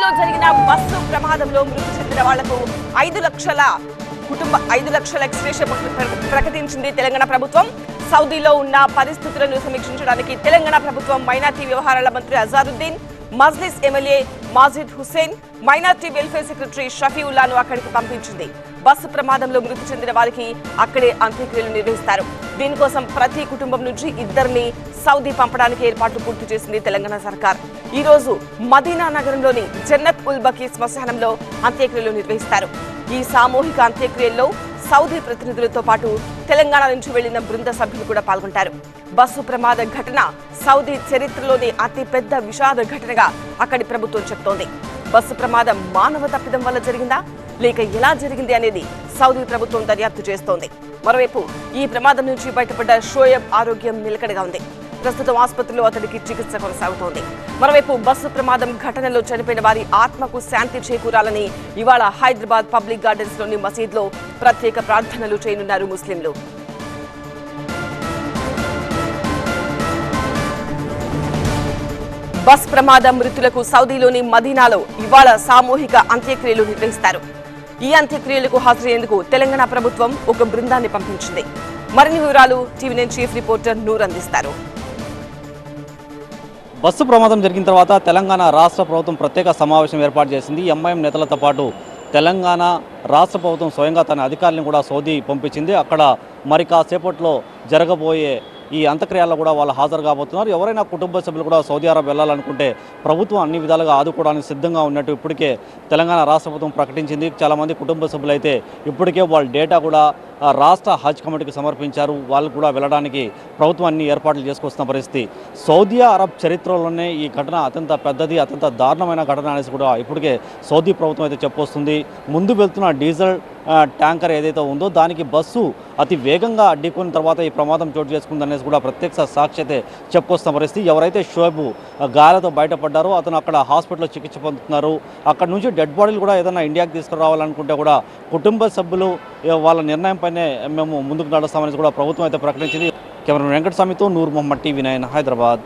ఢిల్లీలో జరిగిన బస్సు ప్రమాదంలో మృతి చెందిన వాళ్ళకు ఐదు లక్షల కుటుంబ ఐదు లక్షల ఎక్స్గ్రేషన్ ప్రకటించింది తెలంగాణ ప్రభుత్వం. సౌదీలో ఉన్న పరిస్థితులను సమీక్షించడానికి తెలంగాణ ప్రభుత్వం మైనార్టీ వ్యవహారాల మంత్రి Azharuddin Majlis MLA Majid Hussain minority welfare secretary షఫీవుల్లాను అక్కడికి పంపించింది. బస్సు ప్రమాదంలో మృతి చెందిన వారికి అక్కడే అంత్యక్రియలు నిర్వహిస్తారు. దీనికోసం ప్రతి కుటుంబం నుంచి ఇద్దరిని సౌదీ పంపడానికి ఏర్పాట్లు పూర్తి చేసింది తెలంగాణ సర్కార్. ఈ రోజు మదీనా నగరంలోని జన్నత్ ఉల్ బకీ శ్మశానంలో అంత్యక్రియలు నిర్వహిస్తారు. ఈ సామూహిక అంత్యక్రియల్లో సౌదీ ప్రతినిధులతో పాటు తెలంగాణ నుంచి వెళ్ళిన బృంద సభ్యులు కూడా పాల్గొంటారు. బస్సు ప్రమాద ఘటన సౌదీ చరిత్రలోని అతిపెద్ద విషాద ఘటనగా అక్కడి ప్రభుత్వం చెప్తోంది. బస్సు ప్రమాదం మానవ తప్పిదం వల్ల జరిగిందా? లేక ఎలా జరిగింది అనేది సౌదీ ప్రభుత్వం దర్యాప్తు చేస్తోంది. మరోవైపు ఈ ప్రమాదం నుంచి బయటపడ్డ షోయబ్ ఆరోగ్యం నిలకడగా ఉంది. ప్రస్తుతం ఆసుపత్రిలో అతడికి చికిత్స కొనసాగుతోంది. మరోవైపు బస్సు ప్రమాదం ఘటనలో చనిపోయిన వారి ఆత్మకు శాంతి చేకూరాలని ఇవాళ హైదరాబాద్ పబ్లిక్ గార్డెన్స్లోని మసీద్లో ప్రత్యేక ప్రార్థనలు చేయనున్నారు ముస్లింలు. బస్ ప్రమాదం మృతులకు సౌదీలోని మదీనాలో ఇవాళ సామూహిక అంత్యక్రియలు నిర్వహిస్తారు. ఈ అంత్యక్రియలకు హాజరయ్యేందుకు తెలంగాణ ప్రభుత్వం ఒక బృందాన్ని పంపించింది. మరిన్ని వివరాలు TV nine chief reporter Noor అందిస్తారు. బస్సు ప్రమాదం జరిగిన తర్వాత తెలంగాణ రాష్ట్ర ప్రభుత్వం ప్రత్యేక సమావేశం ఏర్పాటు చేసింది. ఎంఐఎం నేతలతో పాటు తెలంగాణ రాష్ట్ర ప్రభుత్వం స్వయంగా తన అధికారులను కూడా సోదీ పంపించింది. అక్కడ మరి కాసేపట్లో జరగబోయే ఈ అంత్యక్రియల్లో కూడా వాళ్ళు హాజరు కాబోతున్నారు. ఎవరైనా కుటుంబ సభ్యులు కూడా సౌదీ అరబ్ వెళ్ళాలనుకుంటే ప్రభుత్వం అన్ని విధాలుగా ఆదుకోవడానికి సిద్ధంగా ఉన్నట్టు ఇప్పటికే తెలంగాణ రాష్ట్ర ప్రభుత్వం ప్రకటించింది. చాలామంది కుటుంబ సభ్యులు అయితే ఇప్పటికే వాళ్ళ డేటా కూడా రాష్ట్ర హజ్ కమిటీకి సమర్పించారు. వాళ్ళు కూడా వెళ్ళడానికి ప్రభుత్వం అన్ని ఏర్పాట్లు చేసుకొస్తున్న పరిస్థితి. సౌదీ అరబ్ చరిత్రలోనే ఈ ఘటన అత్యంత పెద్దది అత్యంత దారుణమైన ఘటన అనేసి కూడా ఇప్పటికే సౌదీ ప్రభుత్వం అయితే చెప్పొస్తుంది. ముందు వెళ్తున్న డీజిల్ ట్యాంకర్ ఏదైతే ఉందో దానికి బస్సు అతి వేగంగా అడ్డుకున్న తర్వాత ఈ ప్రమాదం చోటు చేసుకుందనేసి కూడా ప్రత్యక్ష సాక్షి అయితే చెప్పుకొస్తున్న పరిస్థితి ఎవరైతే షోబు గాయాలతో బయటపడ్డారో అతను అక్కడ హాస్పిటల్లో చికిత్స పొందుతున్నారు. అక్కడ నుంచి డెడ్ బాడీలు కూడా ఏదైనా ఇండియాకి తీసుకురావాలనుకుంటే కూడా కుటుంబ సభ్యులు వాళ్ళ నిర్ణయం పైనే మేము ముందుకు నడుస్తామనేసి కూడా ప్రభుత్వం అయితే ప్రకటించింది. కెమెరా వెంకటస్వామితో నూర్ మొహమ్మద్ టీవీ నైన్ హైదరాబాద్.